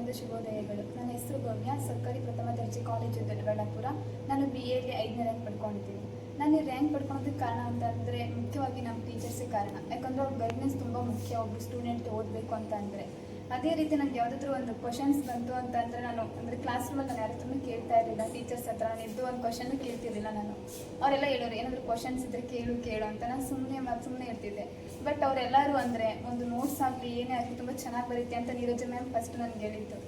ದಿನದ ಶುಭೋದಯಗಳು. ನನ್ನ ಹೆಸರು ಗೌಮ್ಯ ಸರ್ಕಾರಿ ಪ್ರಥಮ ದರ್ಜೆ ಕಾಲೇಜು ದೊಡ್ಡಬಳ್ಳಾಪುರ. ನಾನು ಬಿ ಎಲ್ಲಿ ಐದನೇ ರ್ಯಾಂಕ್ ಪಡ್ಕೊಂಡಿದ್ದೀನಿ. ನಾನು ಈ ರ್ಯಾಂಕ್ ಪಡ್ಕೊಳೋದಕ್ಕೆ ಕಾರಣ ಅಂತಂದರೆ ಮುಖ್ಯವಾಗಿ ನಮ್ಮ ಟೀಚರ್ಸೇ ಕಾರಣ. ಯಾಕಂದರೆ ಅವ್ರ ಗೈಡ್ನೆನ್ಸ್ ತುಂಬ ಮುಖ್ಯ. ಒಬ್ಬರು ಸ್ಟೂಡೆಂಟ್ ಓದಬೇಕು ಅಂತ ಅಂದರೆ. ಅದೇ ರೀತಿ ನನಗೆ ಯಾವುದಾದ್ರೂ ಒಂದು ಕ್ವಶನ್ಸ್ ಬಂತು ಅಂತ ಅಂದರೆ ನಾನು ಅಂದರೆ ಕ್ಲಾಸ್ ರೂಮಲ್ಲಿ ನಾನು ಯಾರು ತುಂಬ ಕೇಳ್ತಾ ಇರಲಿಲ್ಲ ಟೀಚರ್ಸ್ ಹತ್ರ ನಾನು ಇದ್ದು ಒಂದು ಕ್ವಶನ್ ಕೇಳ್ತಿರ್ಲಿಲ್ಲ ನಾನು. ಅವರೆಲ್ಲ ಹೇಳೋರು, ಏನಾದರೂ ಕ್ವಶನ್ಸ್ ಇದ್ದರೆ ಕೇಳು ಕೇಳು ಅಂತ ನಾನು ಸುಮ್ಮನೆ ಸುಮ್ಮನೆ ಇರ್ತಿದ್ದೆ. ಬಟ್ ಅವರೆಲ್ಲರೂ ಅಂದರೆ ಒಂದು ನೋಟ್ಸ್ ಆಗಲಿ, ಏನೇ ಆಗಲಿ ತುಂಬ ಚೆನ್ನಾಗಿ ಬರುತ್ತೆ ಅಂತ ನೀರಜ ಮ್ಯಾಮ್ ಫಸ್ಟ್ ನನಗೆ ಹೇಳಿದ್ದು.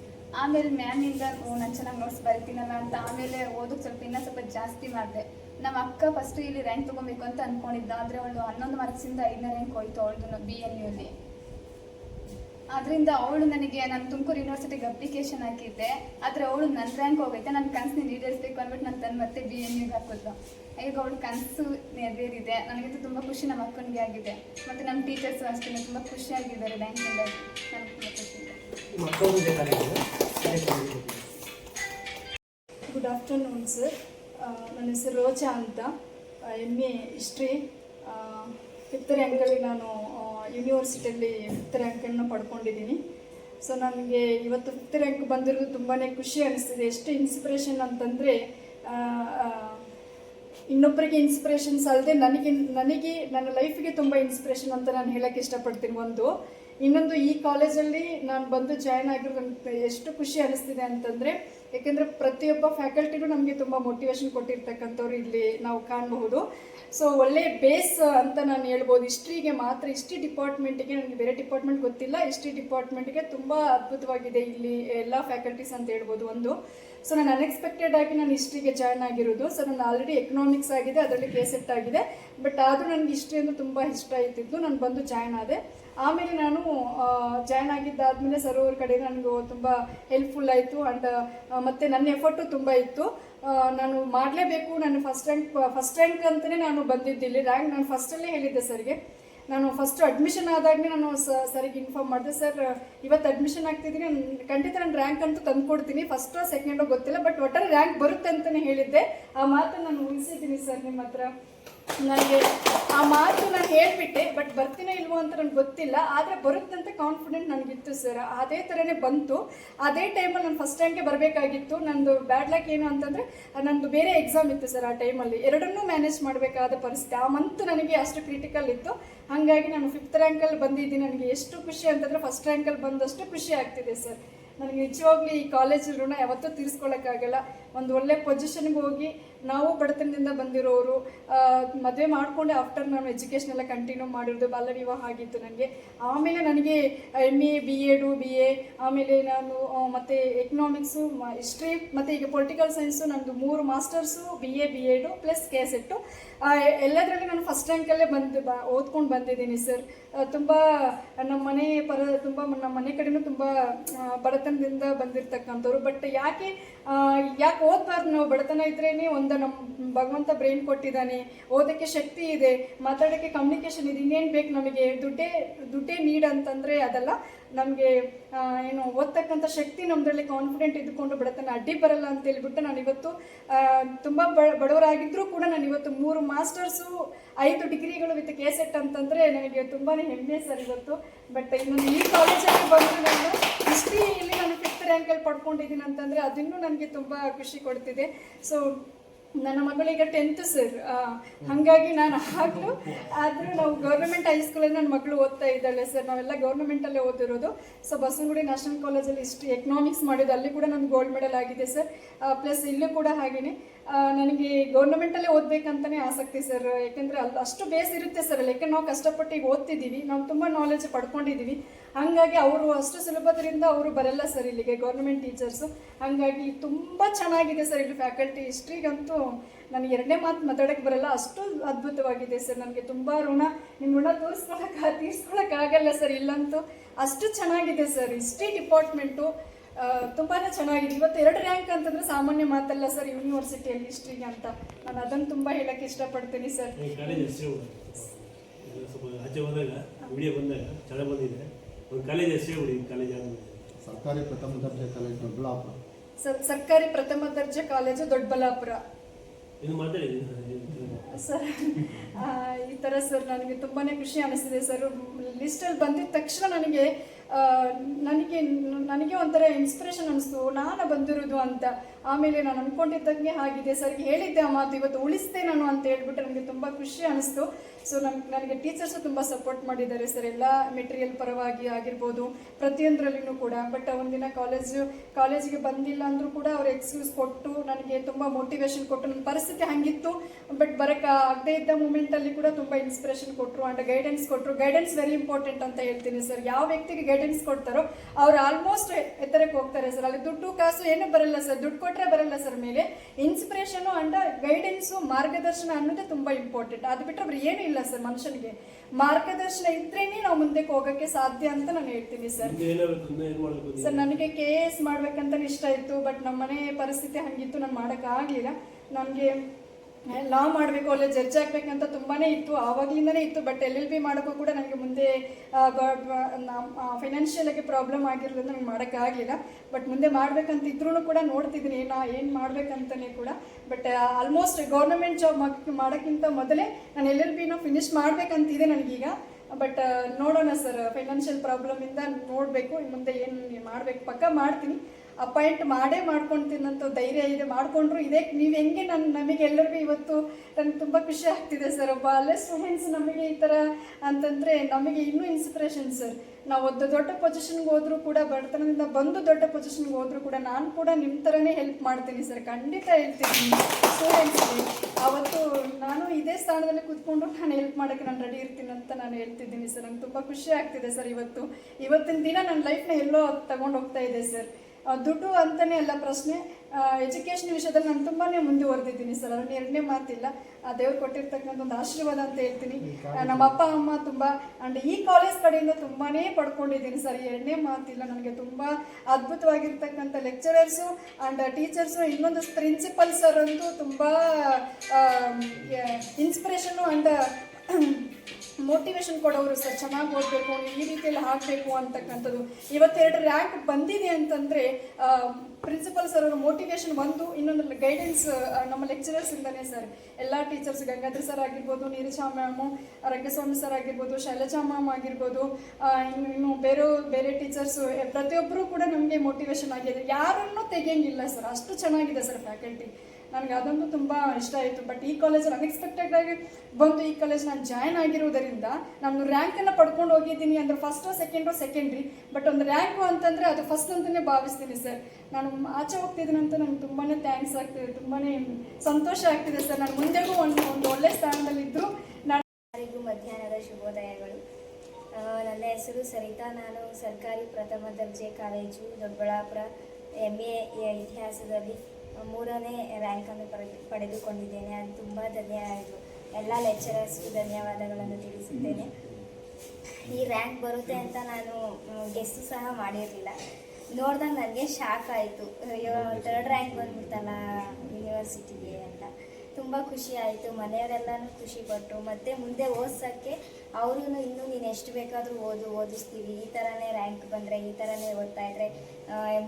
ಆಮೇಲೆ ಮ್ಯಾಮಿಂದ ನಾನು ಚೆನ್ನಾಗಿ ನೋಟ್ಸ್ ಬರಿತೀನಲ್ಲ ಅಂತ ಆಮೇಲೆ ಓದೋಕ್ಕೆ ಸ್ವಲ್ಪ ಇನ್ನೂ ಸ್ವಲ್ಪ ಜಾಸ್ತಿ ಮಾಡಿದೆ. ನಮ್ಮ ಅಕ್ಕ ಫಸ್ಟ್ ಇಲ್ಲಿ ರ್ಯಾಂಕ್ ತೊಗೊಬೇಕು ಅಂತ ಅಂದ್ಕೊಂಡಿದ್ದ ಆದರೆ ಅವಳು ಹನ್ನೊಂದು ಮಾರ್ಕ್ಸಿಂದ ಐದನೇ ರ್ಯಾಂಕ್ ಹೋಯ್ತು ಅವಳದು ಬಿ ಎನ್ ಯುಲಿ ಅದರಿಂದ ಅವಳು ನನಗೆ ನಾನು ತುಮಕೂರು ಯೂನಿವರ್ಸಿಟಿಗೆ ಅಪ್ಲಿಕೇಶನ್ ಹಾಕಿದ್ದೆ. ಆದರೆ ಅವಳು ನನ್ನ ರ್ಯಾಂಕ್ ಹೋಗೈತೆ ನನ್ನ ಕನಸನ್ನ ಈಡೇರಿಸಬೇಕು ಅಂದ್ಬಿಟ್ಟು ನಾನು ತನ್ನ ಮತ್ತೆ ಬಿ ಎನ್ ಯುಗೆ ಹಾಕಿದ್ಲು. ಈಗ ಅವಳು ಕನಸು ನೆರವೇರಿದೆ ನನಗಂತೂ ತುಂಬ ಖುಷಿ ನಮ್ಮ ಅಕ್ಕನಿಗೆ ಆಗಿದೆ. ಮತ್ತು ನಮ್ಮ ಟೀಚರ್ಸು ಅಷ್ಟೇ ತುಂಬ ಖುಷಿಯಾಗಿದ್ದಾರೆ ರ್ಯಾಂಕಿಂದ ನನಗೆ ತುಂಬ ಖುಷಿ ಇದೆ. ಮತ್ತೊಂದು ಕಾಲೇಜು ಗುಡ್ ಆಫ್ಟರ್ನೂನ್ ಸರ್ ನನ್ನ ಹೆಸರು ರೋಚಾ ಅಂತ. ಎಂ ಎ ಹಿಸ್ಟ್ರಿ ಫಿಫ್ತ್ ರ್ಯಾಂಕಲ್ಲಿ ನಾನು ಯೂನಿವರ್ಸಿಟಿಯಲ್ಲಿ ಫಿಫ್ತ್ ರ್ಯಾಂಕನ್ನು ಪಡ್ಕೊಂಡಿದ್ದೀನಿ. ಸೊ ನನಗೆ ಇವತ್ತು ಫಿಫ್ತ್ ರ್ಯಾಂಕ್ ಬಂದಿರೋದು ತುಂಬಾ ಖುಷಿ ಅನಿಸ್ತಿದೆ. ಎಷ್ಟು ಇನ್ಸ್ಪಿರೇಷನ್ ಅಂತಂದರೆ ಇನ್ನೊಬ್ಬರಿಗೆ ಇನ್ಸ್ಪಿರೇಷನ್ಸ್ ಅಲ್ಲದೆ ನನಗೆ ನನಗೆ, ನನ್ನ ಲೈಫಿಗೆ ತುಂಬ ಇನ್ಸ್ಪಿರೇಷನ್ ಅಂತ ನಾನು ಹೇಳೋಕ್ಕೆ ಇಷ್ಟಪಡ್ತೀನಿ ಒಂದು. ಇನ್ನೊಂದು ಈ ಕಾಲೇಜಲ್ಲಿ ನಾನು ಬಂದು ಜಾಯ್ನ್ ಆಗಿರೋದು ನನಗೆ ಎಷ್ಟು ಖುಷಿ ಅನಿಸ್ತಿದೆ ಅಂತಂದರೆ ಯಾಕೆಂದರೆ ಪ್ರತಿಯೊಬ್ಬ ಫ್ಯಾಕಲ್ಟಿನೂ ನಮಗೆ ತುಂಬ ಮೋಟಿವೇಶನ್ ಕೊಟ್ಟಿರ್ತಕ್ಕಂಥವ್ರು ಇಲ್ಲಿ ನಾವು ಕಾಣಬಹುದು. ಸೊ ಒಳ್ಳೆ ಬೇಸ್ ಅಂತ ನಾನು ಹೇಳ್ಬೋದು. ಹಿಸ್ಟ್ರಿಗೆ ಮಾತ್ರ ಹಿಸ್ಟ್ರಿ ಡಿಪಾರ್ಟ್ಮೆಂಟಿಗೆ ನನಗೆ ಬೇರೆ ಡಿಪಾರ್ಟ್ಮೆಂಟ್ ಗೊತ್ತಿಲ್ಲ. ಹಿಸ್ಟ್ರಿ ಡಿಪಾರ್ಟ್ಮೆಂಟ್ಗೆ ತುಂಬ ಅದ್ಭುತವಾಗಿದೆ ಇಲ್ಲಿ ಎಲ್ಲ ಫ್ಯಾಕಲ್ಟೀಸ್ ಅಂತ ಹೇಳ್ಬೋದು ಒಂದು. ಸೊ ನಾನು ಅನ್ಎಕ್ಸ್ಪೆಕ್ಟೆಡ್ ಆಗಿ ನಾನು ಹಿಸ್ಟ್ರಿಗೆ ಜಾಯ್ನ್ ಆಗಿರೋದು. ಸೊ ನಾನು ಆಲ್ರೆಡಿ ಎಕನಾಮಿಕ್ಸ್ ಆಗಿದೆ, ಅದರಲ್ಲಿ ಕೇಸೆಟ್ ಆಗಿದೆ. ಬಟ್ ಆದರೂ ನನಗೆ ಹಿಸ್ಟ್ರಿ ಅಂದ್ರೆ ತುಂಬ ಇಷ್ಟ ಆಯ್ತಿದ್ದು ನಾನು ಬಂದು ಜಾಯ್ನ್ ಆದೆ. ಆಮೇಲೆ ನಾನು ಜಾಯ್ನ್ ಆಗಿದ್ದಾದಮೇಲೆ ಸರ್ ಅವ್ರ ಕಡೆ ನನಗೂ ತುಂಬ ಹೆಲ್ಪ್ಫುಲ್ ಆಯಿತು. ಆ್ಯಂಡ್ ಮತ್ತು ನನ್ನ ಎಫರ್ಟು ತುಂಬ ಇತ್ತು. ನಾನು ಮಾಡಲೇಬೇಕು. ನಾನು ಫಸ್ಟ್ ರ್ಯಾಂಕ್ ಫಸ್ಟ್ ರ್ಯಾಂಕ್ ಅಂತಲೇ ನಾನು ಬಂದಿದ್ದಿಲ್ಲಿ. ರ್ಯಾಂಕ್ ನಾನು ಫಸ್ಟಲ್ಲೇ ಹೇಳಿದ್ದೆ ಸರ್ಗೆ ನಾನು ಫಸ್ಟ್ ಅಡ್ಮಿಷನ್ ಆದಾಗಲೇ ನಾನು ಸರಿಗೆ ಇನ್ಫಾರ್ಮ್ ಮಾಡಿದೆ. ಸರ್ ಇವತ್ತು ಅಡ್ಮಿಷನ್ ಆಗ್ತಿದ್ದೀನಿ ಖಂಡಿತ ನಾನು ರ್ಯಾಂಕ್ ಅಂತೂ ತಂದು ಕೊಡ್ತೀನಿ ಫಸ್ಟೋ ಸೆಕೆಂಡೋ ಗೊತ್ತಿಲ್ಲ ಬಟ್ ಒಟ್ಟಾರೆ ರ್ಯಾಂಕ್ ಬರುತ್ತೆ ಅಂತಲೇ ಹೇಳಿದ್ದೆ. ಆ ಮಾತು ನಾನು ಉಳಿಸಿದ್ದೀನಿ ಸರ್ ನಿಮ್ಮ ಹತ್ರ ನನಗೆ ಆ ಮಾತು ನಾನು ಹೇಳಿಬಿಟ್ಟೆ ಬಟ್ ಬರ್ತೀನೋ ಇಲ್ವೋ ಅಂತ ನನಗೆ ಗೊತ್ತಿಲ್ಲ. ಆದರೆ ಬರುತ್ತಂತ ಕಾನ್ಫಿಡೆಂಟ್ ನನಗಿತ್ತು ಸರ್ ಅದೇ ಥರನೇ ಬಂತು. ಅದೇ ಟೈಮಲ್ಲಿ ನಾನು ಫಸ್ಟ್ ರ್ಯಾಂಕ್ಗೆ ಬರಬೇಕಾಗಿತ್ತು. ನಂದು ಬ್ಯಾಡ್ ಲಕ್ ಏನು ಅಂತಂದರೆ, ನಂದು ಬೇರೆ ಎಕ್ಸಾಮ್ ಇತ್ತು ಸರ್ ಆ ಟೈಮಲ್ಲಿ ಎರಡನ್ನೂ ಮ್ಯಾನೇಜ್ ಮಾಡಬೇಕಾದ ಪರಿಸ್ಥಿತಿ. ಆ ಮಂತ್ ನನಗೆ ಅಷ್ಟು ಕ್ರಿಟಿಕಲ್ ಇತ್ತು. ಹಾಗಾಗಿ ನಾನು ಫಿಫ್ತ್ ರ್ಯಾಂಕಲ್ಲಿ ಬಂದಿದ್ದೀನಿ. ನನಗೆ ಎಷ್ಟು ಖುಷಿ ಅಂತಂದರೆ ಫಸ್ಟ್ ರ್ಯಾಂಕಲ್ಲಿ ಬಂದಷ್ಟು ಖುಷಿ ಆಗ್ತಿದೆ ಸರ್ ನನಗೆ ನಿಜವಾಗ್ಲೂ ಈ ಕಾಲೇಜ್ ಋಣ ಯಾವತ್ತೂ ತೀರಿಸ್ಕೊಳ್ಳೋಕ್ಕಾಗಲ್ಲ. ಒಂದು ಒಳ್ಳೆ ಪೊಸಿಷನ್ಗೆ ಹೋಗಿ ನಾವು ಬಡತನದಿಂದ ಬಂದಿರೋರು ಮದುವೆ ಮಾಡಿಕೊಂಡೆ ಆಫ್ಟರ್ ನಾನು ಎಜುಕೇಷನ್ ಎಲ್ಲ ಕಂಟಿನ್ಯೂ ಮಾಡಿರೋದು ಬಾಲ್ಯ ವಿವಾಹ ಆಗಿತ್ತು ನನಗೆ ಆಮೇಲೆ ನನಗೆ M A B Ed B A ಆಮೇಲೆ ನಾನು ಮತ್ತು ಎಕನಾಮಿಕ್ಸು ಹಿಸ್ಟ್ರಿ ಮತ್ತು ಈಗ ಪೊಲಿಟಿಕಲ್ ಸೈನ್ಸು ನಂದು ಮೂರು masters B A B Ed plus K SET ಎಲ್ಲದರಲ್ಲಿ ನಾನು ಫಸ್ಟ್ ರ್ಯಾಂಕಲ್ಲೇ ಬಂದು ಬ ಓದ್ಕೊಂಡು ಬಂದಿದ್ದೀನಿ ಸರ್ ತುಂಬ ನಮ್ಮ ಮನೆ ಪರ ತುಂಬ ನಮ್ಮ ಮನೆ ಕಡೆಯೂ ತುಂಬ ಆ, ಬಡತನದಿಂದ ಬಂದಿರ್ತಕ್ಕಂಥವ್ರು. ಬಟ್ ಯಾಕೆ ಯಾಕೆ ಓದ್ಬಾರ್ದು ನಾವು? ಬಡತನ ಇದ್ರೇನೆ ಒಂದು ನಮ್ಮ ಭಗವಂತ ಬ್ರೈನ್ ಕೊಟ್ಟಿದ್ದಾನೆ. ಓದೋಕ್ಕೆ ಶಕ್ತಿ ಇದೆ. ಮಾತಾಡೋಕ್ಕೆ ಕಮ್ಯುನಿಕೇಷನ್ ಇದೆ. ಇನ್ನೇನು ಬೇಕು ನಮಗೆ? ದುಡ್ಡೇ ದುಡ್ಡೇ ನೀಡ್ ಅಂತಂದರೆ ಅದೆಲ್ಲ. ನಮಗೆ ಏನು ಓದ್ತಕ್ಕಂಥ ಶಕ್ತಿ ನಮ್ಮದ್ರಲ್ಲಿ ಕಾನ್ಫಿಡೆಂಟ್ ಇದ್ದುಕೊಂಡು ಬಡತನ ಅಡ್ಡಿ ಬರಲ್ಲ ಅಂತ ಹೇಳ್ಬಿಟ್ಟು ನಾನು ಇವತ್ತು ತುಂಬ ಬಡವರಾಗಿದ್ದರೂ ಕೂಡ ನಾನು ಇವತ್ತು ಮೂರು ಮಾಸ್ಟರ್ಸು, ಐದು ಡಿಗ್ರಿಗಳು ವಿತ್ ಕೆ ಸೆಟ್ ಅಂತಂದರೆ ನನಗೆ ತುಂಬಾ ಹೆಮ್ಮೆ ಸರ್ ಇವತ್ತು. ಬಟ್ ಇನ್ನೊಂದು ಈ ಕಾಲೇಜಲ್ಲಿ ಬಂದು ನಾನು ಹಿಸ್ಟ್ರಿಯಲ್ಲಿ ನಾನು ಫಿಫ್ತ್ ಪಡ್ಕೊಂಡಿದ್ದೀನಿ ಅಂತಂದರೆ ಅದನ್ನೂ ನನಗೆ ತುಂಬ ಖುಷಿ ಕೊಡ್ತಿದೆ. ಸೊ ನನ್ನ ಮಗಳೀಗ ಟೆಂತ್ ಸರ್ ಹಾಗಾಗಿ ನಾನು ಆಗಲೂ ಆದರೂ ನಾವು ಗೌರ್ಮೆಂಟ್ ಹೈಸ್ಕೂಲಲ್ಲಿ ನನ್ನ ಮಗಳು ಓದ್ತಾ ಇದ್ದಾಳೆ ಸರ್ ನಾವೆಲ್ಲ ಗೌರ್ಮೆಂಟಲ್ಲೇ ಓದಿರೋದು. ಸೊ ಬಸವನಗುಡಿ ನ್ಯಾಷನಲ್ ಕಾಲೇಜಲ್ಲಿ ಇಷ್ಟು ಎಕನಾಮಿಕ್ಸ್ ಮಾಡಿದ್ದು ಅಲ್ಲಿ ಕೂಡ ನನಗೆ ಗೋಲ್ಡ್ ಮೆಡಲ್ ಆಗಿದೆ ಸರ್ ಪ್ಲಸ್ ಇಲ್ಲೂ ಕೂಡ ಹಾಗೆಯೇ ನನಗೆ ಗೌರ್ಮೆಂಟಲ್ಲೇ ಓದಬೇಕಂತಲೇ ಆಸಕ್ತಿ ಸರ್ ಯಾಕೆಂದರೆ ಅಲ್ಲಿ ಅಷ್ಟು ಬೇಸ್ ಇರುತ್ತೆ ಸರ್ ಅಲ್ಲಿ ಯಾಕೆಂದ್ರೆ ನಾವು ಕಷ್ಟಪಟ್ಟು ಈಗ ಓದ್ತಿದ್ದೀವಿ. ನಾವು ತುಂಬ ನಾಲೆಜ್ ಪಡ್ಕೊಂಡಿದ್ದೀವಿ. ಹಾಗಾಗಿ ಅವರು ಅಷ್ಟು ಸುಲಭದಿಂದ ಅವರು ಬರಲ್ಲ ಸರ್ ಇಲ್ಲಿಗೆ ಗೌರ್ಮೆಂಟ್ ಟೀಚರ್ಸು ಹಾಗಾಗಿ ತುಂಬ ಚೆನ್ನಾಗಿದೆ ಸರ್ ಇಲ್ಲಿ ಫ್ಯಾಕಲ್ಟಿ ಹಿಸ್ಟ್ರಿಗಂತೂ ನನಗೆ ಎರಡನೇ ಮಾತು ಮಾತಾಡೋಕ್ಕೆ ಬರಲ್ಲ, ಅಷ್ಟು ಅದ್ಭುತವಾಗಿದೆ ಸರ್ ನನಗೆ. ತುಂಬ ಋಣ ನಿಮ್ಮ ಋಣ ತೋರಿಸ್ಕೊಳಕ್ಕೆ ತೀರ್ಸ್ಕೊಳಕ್ಕಾಗಲ್ಲ ಸರ್ ಇಲ್ಲಂತೂ. ಅಷ್ಟು ಚೆನ್ನಾಗಿದೆ ಸರ್ ಹಿಸ್ಟ್ರಿ ಡಿಪಾರ್ಟ್ಮೆಂಟು ತುಂಬಾ ಚೆನ್ನಾಗಿದೆ. ಇವತ್ತು ಎರಡು ರ್ಯಾಂಕ್ ಅಂತಂದ್ರೆ ಸಾಮಾನ್ಯ ಮಾತಲ್ಲ ಸರ್ ಯೂನಿವರ್ಸಿಟಿಯಲ್ಲಿ ಹಿಸ್ಟ್ರಿಗೆ ಅಂತ. ನಾನು ಅದನ್ನು ತುಂಬ ಹೇಳಕ್ಕೆ ಇಷ್ಟಪಡ್ತೀನಿ ಸರ್. ಬಂದಾಗ ಬಂದಾಗ ಬಂದಿದೆ. ಒಂದು ಕಾಲೇಜ್ ಹೆಸರು ಬಿಡಿ ಕಾಲೇಜ್ ಸರ್ಕಾರಿ ಪ್ರಥಮ ದರ್ಜೆ ಕಾಲೇಜ್ ದೊಡ್ಡಬಳ್ಳಾಪುರ. ಸರ್ ಸರ್ಕಾರಿ ಪ್ರಥಮ ದರ್ಜೆ ಕಾಲೇಜು ದೊಡ್ಡಬಳ್ಳಾಪುರ. ಇದು ಮಾತಾಡಿ ಸರ್ ಆ, ಈ ಥರ ಸರ್ ನನಗೆ ತುಂಬಾ ಖುಷಿ ಅನಿಸ್ತಿದೆ ಸರ್. ಲಿಸ್ಟಲ್ಲಿ ಬಂದಿದ ತಕ್ಷಣ ನನಗೆ ನನಗೆ ನನಗೆ ಒಂಥರ ಇನ್ಸ್ಪಿರೇಷನ್ ಅನಿಸ್ತು. ನಾನು ಬಂದಿರೋದು ಅಂತ. ಆಮೇಲೆ ನಾನು ಅಂದ್ಕೊಂಡಿದ್ದಂಗೆ ಆಗಿದೆ. ಸರ್, ಹೇಳಿದ್ದೆ ಆ ಮಾತು ಇವತ್ತು ಉಳಿಸ್ದೆ ನಾನು ಅಂತ ಹೇಳ್ಬಿಟ್ಟು ನನಗೆ ತುಂಬ ಖುಷಿ ಅನಿಸ್ತು. ಸೊ ನಮ್ಗೆ ನನಗೆ ಟೀಚರ್ಸು ತುಂಬ ಸಪೋರ್ಟ್ ಮಾಡಿದ್ದಾರೆ ಸರ್. ಎಲ್ಲ ಮೆಟೀರಿಯಲ್ ಪರವಾಗಿ ಆಗಿರ್ಬೋದು, ಪ್ರತಿಯೊಂದರಲ್ಲಿನೂ ಕೂಡ. ಬಟ್ ಒಂದಿನ ಕಾಲೇಜು ಕಾಲೇಜಿಗೆ ಬಂದಿಲ್ಲ ಅಂದರೂ ಕೂಡ ಅವ್ರು ಎಕ್ಸ್ಕ್ಯೂಸ್ ಕೊಟ್ಟು ನನಗೆ ತುಂಬ ಮೋಟಿವೇಶನ್ ಕೊಟ್ಟು, ನನ್ನ ಪರಿಸ್ಥಿತಿ ಹಾಗಿತ್ತು. ಬಟ್ ಬರೋಕ್ಕೆ ಆಗದೇ ಇದ್ದ ಮೂಮೆಂಟಲ್ಲಿ ಕೂಡ ತುಂಬ ಇನ್ಸ್ಪಿರೇಷನ್ ಕೊಟ್ಟರು ಆ್ಯಂಡ್ ಗೈಡೆನ್ಸ್ ಕೊಟ್ಟರು ಗೈಡೆನ್ಸ್ ವೆರಿ ಇಂಪಾರ್ಟೆಂಟ್ ಅಂತ ಹೇಳ್ತೀನಿ ಸರ್. ಯಾವ ವ್ಯಕ್ತಿಗೆ ಗೈಡೆನ್ಸ್ ಕೊಡ್ತಾರೋ ಅವ್ರು ಆಲ್ಮೋಸ್ಟ್ ಎತ್ತರಕ್ಕೆ ಹೋಗ್ತಾರೆ ಸರ್ ಅಲ್ಲಿ ದುಡ್ಡು ಕಾಸು ಏನು ಬರಲ್ಲ ಸರ್ ದುಡ್ಡು ಕೊಟ್ಟರೆ ಬರಲ್ಲ ಸರ್ ಮೇಲೆ. ಇನ್ಸ್ಪಿರೇಷನು ಅಂಡ್ ಗೈಡೆನ್ಸು ಮಾರ್ಗದರ್ಶನ ಅನ್ನೋದೇ ತುಂಬ ಇಂಪಾರ್ಟೆಂಟ್ ಅದು ಬಿಟ್ಟರೆ ಅವ್ರು ಏನೂ ಇಲ್ಲ ಸರ್ ಮನುಷ್ಯನಿಗೆ. ಮಾರ್ಗದರ್ಶನ ಇದ್ರೇನೆ ನಾವು ಮುಂದಕ್ಕೆ ಹೋಗೋಕ್ಕೆ ಸಾಧ್ಯ ಅಂತ ನಾನು ಹೇಳ್ತೀನಿ ಸರ್ ಸರ್ ನನಗೆ ಕೆ ಎ ಎಸ್ ಮಾಡ್ಬೇಕಂತ ಇಷ್ಟ ಇತ್ತು ಬಟ್ ನಮ್ಮ ಮನೆ ಪರಿಸ್ಥಿತಿ ಹಂಗಿತ್ತು ನಾನು ಮಾಡೋಕ್ಕಾಗಲಿಲ್ಲ. ನನಗೆ ಲಾ ಮಾಡಬೇಕು, ಅಲ್ಲೇ ಜಡ್ಜ್ ಆಗಬೇಕಂತ ತುಂಬಾ ಇತ್ತು, ಆವಾಗಲಿಂದನೇ ಇತ್ತು ಬಟ್ ಎಲ್ ಎಲ್ ಬಿ ಮಾಡೋಕ್ಕೂ ಕೂಡ ನನಗೆ ಮುಂದೆ ಫೈನಾನ್ಷಿಯಲ್ ಆಗಿ ಪ್ರಾಬ್ಲಮ್ ಆಗಿರೋದ್ರಿಂದ ನನಗೆ ಮಾಡೋಕ್ಕಾಗಲಿಲ್ಲ ಬಟ್ ಮುಂದೆ ಮಾಡ್ಬೇಕಂತ ಇದ್ರೂ ಕೂಡ ನೋಡ್ತಿದ್ದೀನಿ ನಾ ಏನು ಮಾಡಬೇಕಂತಲೇ ಕೂಡ. ಬಟ್ ಆಲ್ಮೋಸ್ಟ್ ಗೌರ್ಮೆಂಟ್ ಜಾಬ್ ಮಾಡೋಕ್ಕಿಂತ ಮೊದಲೇ ನಾನು ಎಲ್ ಎಲ್ ಬಿನ ಫಿನಿಶ್ ಮಾಡಬೇಕಂತಿದೆ ನನಗೀಗ. ಬಟ್ ನೋಡೋಣ ಸರ್ ಫೈನಾನ್ಷಿಯಲ್ ಪ್ರಾಬ್ಲಮಿಂದ ನೋಡಬೇಕು ಮುಂದೆ ಏನು ಮಾಡಬೇಕು, ಪಕ್ಕ ಮಾಡ್ತೀನಿ. ಅಪಾಯಿಂಟ್ ಮಾಡೇ ಮಾಡ್ಕೊಳ್ತೀನಂತ ಧೈರ್ಯ ಇದೆ. ಮಾಡಿಕೊಂಡ್ರು ಇದೇ. ನೀವು ಹೆಂಗೆ ನನ್ನ ನಮಗೆ ಎಲ್ಲರಿಗೂ ಇವತ್ತು ನನಗೆ ತುಂಬ ಖುಷಿ ಆಗ್ತಿದೆ ಸರ್. ಒಬ್ಬ ಅಲ್ಲೇ ಸ್ಟೂಡೆಂಟ್ಸ್ ನಮಗೆ ಈ ಥರ ಅಂತಂದರೆ ನಮಗೆ ಇನ್ನೂ ಇನ್ಸ್ಪಿರೇಷನ್ ಸರ್. ನಾವು ಒಂದು ದೊಡ್ಡ ಪೊಸಿಷನ್ಗೆ ಹೋದರೂ ಕೂಡ, ಬಡತನದಿಂದ ಬಂದು ದೊಡ್ಡ ಪೊಸಿಷನ್ಗೆ ಹೋದರೂ ಕೂಡ ನಾನು ಕೂಡ ನಿಮ್ಮ ಥರನೇ ಹೆಲ್ಪ್ ಮಾಡ್ತೀನಿ ಸರ್. ಖಂಡಿತ ಹೇಳ್ತೀನಿ ಸ್ಟೂಡೆಂಟ್ಸ್ಗೆ ಅವತ್ತು ನಾನು ಇದೇ ಸ್ಥಾನದಲ್ಲಿ ಕೂತ್ಕೊಂಡು ನಾನು ಹೆಲ್ಪ್ ಮಾಡೋಕ್ಕೆ ನಾನು ರೆಡಿ ಇರ್ತೀನಿ ಅಂತ ನಾನು ಹೇಳ್ತಿದ್ದೀನಿ ಸರ್. ನಂಗೆ ತುಂಬ ಖುಷಿ ಆಗ್ತಿದೆ ಸರ್ ಇವತ್ತು. ಇವತ್ತಿನ ದಿನ ನನ್ನ ಲೈಫ್ನ ಎಲ್ಲೋ ತಗೊಂಡು ಹೋಗ್ತಾ ಇದೆ ಸರ್. ದುಡ್ಡು ಅಂತಲೇ ಅಲ್ಲ ಪ್ರಶ್ನೆ. ಎಜುಕೇಷನ್ ವಿಷಯದಲ್ಲಿ ನಾನು ತುಂಬಾ ಮುಂದುವರೆದಿದ್ದೀನಿ ಸರ್. ಅದನ್ನ ಎರಡನೇ ಮಾತಿಲ್ಲ. ಆ ದೇವ್ರು ಕೊಟ್ಟಿರ್ತಕ್ಕಂಥ ಒಂದು ಆಶೀರ್ವಾದ ಅಂತ ಹೇಳ್ತೀನಿ. ನಮ್ಮ ಅಪ್ಪ ಅಮ್ಮ ತುಂಬ ಆ್ಯಂಡ್ ಈ ಕಾಲೇಜ್ ಕಡೆಯಿಂದ ತುಂಬಾ ಪಡ್ಕೊಂಡಿದ್ದೀನಿ ಸರ್. ಎರಡನೇ ಮಾತಿಲ್ಲ. ನನಗೆ ತುಂಬ ಅದ್ಭುತವಾಗಿರ್ತಕ್ಕಂಥ ಲೆಕ್ಚರರ್ಸು ಆ್ಯಂಡ್ ಟೀಚರ್ಸು ಇನ್ನೊಂದು ಪ್ರಿನ್ಸಿಪಲ್ ಸರ್ ಅಂತೂ ತುಂಬ ಇನ್ಸ್ಪಿರೇಷನು ಆ್ಯಂಡ್ ಮೋಟಿವೇಶನ್ ಕೊಡೋರು ಸರ್, ಚೆನ್ನಾಗಿ ಓದಬೇಕು ಈ ರೀತಿಯಲ್ಲಿ ಹಾಕಬೇಕು ಅಂತಕ್ಕಂಥದ್ದು. ಇವತ್ತೆರಡು ರ್ಯಾಂಕ್ ಬಂದಿದೆ ಅಂತಂದರೆ ಪ್ರಿನ್ಸಿಪಲ್ ಸರ್ ಅವರು ಮೋಟಿವೇಶನ್ ಒಂದು ಇನ್ನೊಂದು ಗೈಡೆನ್ಸ್ ನಮ್ಮ ಲೆಕ್ಚರರ್ಸ್ ಇಂದನೇ ಸರ್ ಎಲ್ಲ ಟೀಚರ್ಸ್ ಗಂಗಾಧರ್ ಸರ್ ಆಗಿರ್ಬೋದು, ನೀರಜಾ ಮ್ಯಾಮ್ ರಂಗಸ್ವಾಮಿ ಸರ್ ಆಗಿರ್ಬೋದು, ಶೈಲಜಾ ಮ್ಯಾಮ್ ಆಗಿರ್ಬೋದು ಇನ್ನು ಬೇರೆ ಬೇರೆ ಟೀಚರ್ಸು ಪ್ರತಿಯೊಬ್ಬರು ಕೂಡ ನಮಗೆ ಮೋಟಿವೇಶನ್ ಆಗಿದೆ. ಯಾರನ್ನೂ ತೆಗಿಯಂಗಿಲ್ಲ ಸರ್ ಅಷ್ಟು ಚೆನ್ನಾಗಿದೆ ಸರ್ ಫ್ಯಾಕಲ್ಟಿ ನನಗೆ ಅದೊಂದು ತುಂಬ ಇಷ್ಟ ಆಯಿತು. ಬಟ್ ಈ ಕಾಲೇಜಲ್ಲಿ ಅನ್ಎಕ್ಸ್ಪೆಕ್ಟೆಡ್ ಆಗಿ ಬಂತು ಈ ಕಾಲೇಜ್ ನಾನು ಜಾಯ್ನ್ ಆಗಿರುವುದರಿಂದ ನಾನು ರ್ಯಾಂಕನ್ನು ಪಡ್ಕೊಂಡು ಹೋಗಿದ್ದೀನಿ ಅಂದರೆ ಫಸ್ಟು ಸೆಕೆಂಡು ಸೆಕೆಂಡ್ರಿ ಬಟ್ ಒಂದು ರ್ಯಾಂಕು ಅಂತಂದರೆ ಅದು ಫಸ್ಟ್ ಅಂತಲೇ ಭಾವಿಸ್ತೀನಿ ಸರ್ ನಾನು ಆಚೆ ಹೋಗ್ತಿದ್ದೀನಿ ಅಂತ ನಂಗೆ ತುಂಬಾ ಥ್ಯಾಂಕ್ಸ್ ಆಗ್ತಿದೆ ತುಂಬಾ ಸಂತೋಷ ಆಗ್ತಿದೆ ಸರ್ ನಾನು ಮುಂದೆಗೂ ಒಂದು ಒಂದು ಒಳ್ಳೆ ಸ್ಥಾನದಲ್ಲಿದ್ದರು ನಾನು ಯಾರಿಗೂ ಮಧ್ಯಾಹ್ನದ ಶುಭೋದಯಗಳು. ನನ್ನ ಹೆಸರು ಸರಿತಾ. ನಾನು ಸರ್ಕಾರಿ ಪ್ರಥಮ ದರ್ಜೆ ಕಾಲೇಜು ದೊಡ್ಡಬಳ್ಳಾಪುರ ಎಂ ಎ ಇತಿಹಾಸದಲ್ಲಿ. ಮೂರನೇ ರ್ಯಾಂಕನ್ನು ಪಡೆದು ಪಡೆದುಕೊಂಡಿದ್ದೇನೆ. ಅದು ತುಂಬ ಧನ್ಯವಾದಗಳು ಎಲ್ಲ ಲೆಕ್ಚರರ್ಸ್ಗೂ ಧನ್ಯವಾದಗಳನ್ನು ತಿಳಿಸಿದ್ದೇನೆ ಈ ರ್ಯಾಂಕ್ ಬರುತ್ತೆ ಅಂತ ನಾನು ಗೆಸ್ಟು ಸಹ ಮಾಡಿರಲಿಲ್ಲ. ನೋಡಿದಾಗ ನನಗೆ ಶಾಕ್ ಆಯಿತು. ಅಯ್ಯೋ ಥರ್ಡ್ ರ್ಯಾಂಕ್ ಬಂದ್ಬಿಡ್ತಲ್ಲ ಯೂನಿವರ್ಸಿಟಿಗೆ ತುಂಬ ಖುಷಿ ಆಯಿತು. ಮನೆಯವರೆಲ್ಲನೂ ಖುಷಿ ಪಟ್ಟರು ಮತ್ತು ಮುಂದೆ ಓದ್ಸೋಕ್ಕೆ ಅವರು ಇನ್ನೂ ನೀನು ಎಷ್ಟು ಬೇಕಾದರೂ ಓದು, ಓದಿಸ್ತೀವಿ. ಈ ಥರನೇ ರ್ಯಾಂಕ್ ಬಂದರೆ, ಈ ಥರನೇ ಓದ್ತಾ ಇದ್ರೆ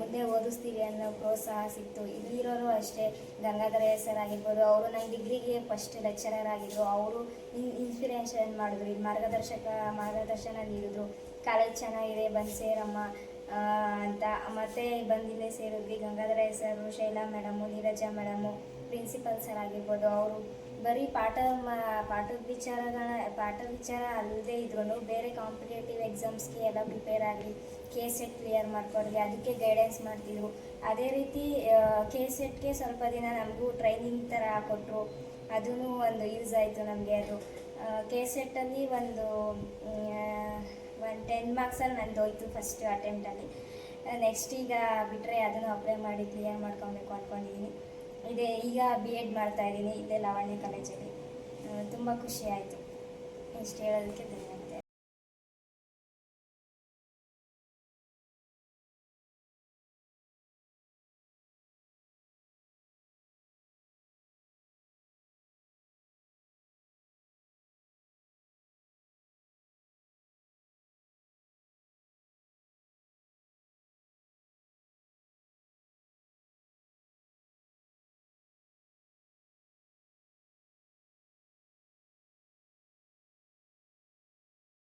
ಮುಂದೆ ಓದಿಸ್ತೀವಿ ಅನ್ನೋ ಪ್ರೋತ್ಸಾಹ ಸಿಕ್ತು. ಇಲ್ಲಿರೋರು ಅಷ್ಟೇ. ಗಂಗಾಧರ ಸರ್ ಆಗಿರ್ಬೋದು, ಅವರು ನನ್ನ ಡಿಗ್ರಿಗೆ ಫಸ್ಟ್ ಲೆಕ್ಚರರ್ ಆಗಿದ್ರು. ಅವರು ಇನ್ ಇನ್ಸ್ಪಿರೇಷನ್ ಮಾಡಿದ್ರು. ಇದು ಮಾರ್ಗದರ್ಶಕ, ಮಾರ್ಗದರ್ಶನ ನೀಡಿದ್ರು. ಕಾಲೇಜ್ ಚೆನ್ನಾಗಿದೆ, ಬಂದು ಸೇರಮ್ಮ ಅಂತ. ಮತ್ತೆ ಬಂದಿಲ್ಲೇ ಸೇರಿದ್ವಿ. Gangadhara sir Shaila madam, Neeraja madam. Principal sir ಆಗಿರ್ಬೋದು, ಅವರು ಬರೀ ಪಾಠ ಮಾ ಪಾಠದ ವಿಚಾರಗಳ ಪಾಠದ ವಿಚಾರ ಅಲ್ಲದೆ ಇದ್ರೂ ಬೇರೆ ಕಾಂಪಿಟೇಟಿವ್ ಎಕ್ಸಾಮ್ಸ್ಗೆ ಎಲ್ಲ ಪ್ರಿಪೇರ್ ಆಗಲಿ ಕೆ ಸೆಟ್ ಕ್ಲಿಯರ್ ಮಾಡ್ಕೊಡ್ಲಿ ಅದಕ್ಕೆ ಗೈಡೆನ್ಸ್ ಮಾಡ್ತಿದ್ರು. ಅದೇ ರೀತಿ ಕೆ ಸೆಟ್ಗೆ ಸ್ವಲ್ಪ ದಿನ ನಮಗೂ ಟ್ರೈನಿಂಗ್ ಥರ ಕೊಟ್ಟರು ಅದೂ ಒಂದು ಯೂಸ್ ಆಯಿತು ನಮಗೆ ಅದು. ಕೆ ಸೆಟ್ಟಲ್ಲಿ ಒಂದು ಒಂದು ಟೆನ್ ಮಾರ್ಕ್ಸಲ್ಲಿ ನಂದು ಹೋಯ್ತು ಫಸ್ಟ್ ಅಟೆಂಪ್ಟಲ್ಲಿ ನೆಕ್ಸ್ಟ್ ಈಗ ಬಿಟ್ಟರೆ ಅದನ್ನು ಅಪ್ಲೈ ಮಾಡಿ ಕ್ಲಿಯರ್ ಮಾಡ್ಕೊಬೇಕು ಅಂದ್ಕೊಂಡಿದ್ದೀನಿ ಇದೇ, ಈಗ ಬಿ ಎಡ್ ಮಾಡ್ತಾ ಇದ್ದೀನಿ, ಇಲ್ಲೇ ಲಾವಣ್ಯ ಕಾಲೇಜಲ್ಲಿ ತುಂಬ ಖುಷಿ ಆಯಿತು. ಇಷ್ಟು ಹೇಳೋದಕ್ಕೆ ಧನ್ಯವಾದ.